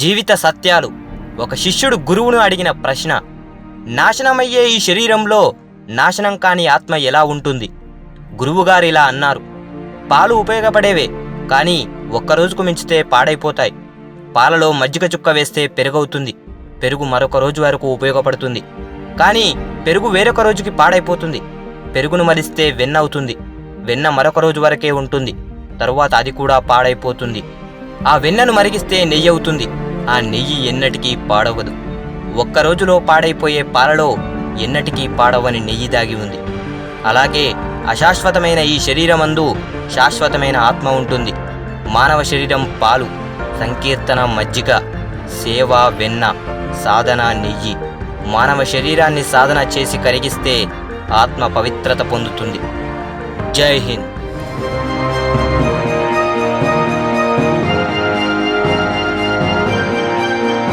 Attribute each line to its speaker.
Speaker 1: జీవిత సత్యాలు. ఒక శిష్యుడు గురువును అడిగిన ప్రశ్న నాశనమయ్యే ఈ శరీరంలో నాశనం కాని ఆత్మ ఎలా ఉంటుంది? గురువుగారు ఇలా అన్నారు పాలు ఉపయోగపడేవే కానీ ఒక్కరోజుకు మించితే పాడైపోతాయి. పాలలో మజ్జిగ చుక్క వేస్తే పెరుగవుతుంది పెరుగు మరొక రోజు వరకు ఉపయోగపడుతుంది. కానీ పెరుగు వేరొక రోజుకి పాడైపోతుంది పెరుగును మరిస్తే వెన్న అవుతుంది వెన్న మరొక రోజు వరకే ఉంటుంది తరువాత అది కూడా పాడైపోతుంది. ఆ వెన్నను మరిగిస్తే నెయ్యి అవుతుంది ఆ నెయ్యి ఎన్నటికీ పాడవదు. ఒక్క రోజులో పాడైపోయే పాలలో ఎన్నటికీ పాడవని నెయ్యి దాగి ఉంది. అలాగే అశాశ్వతమైన ఈ శరీరమందు శాశ్వతమైన ఆత్మ ఉంటుంది. మానవ శరీరం పాలు సంకీర్తన మజ్జిగ సేవ వెన్న సాధన నెయ్యి. మానవ శరీరాన్ని సాధన చేసి కరిగిస్తే ఆత్మ పవిత్రత పొందుతుంది. జై హింద్.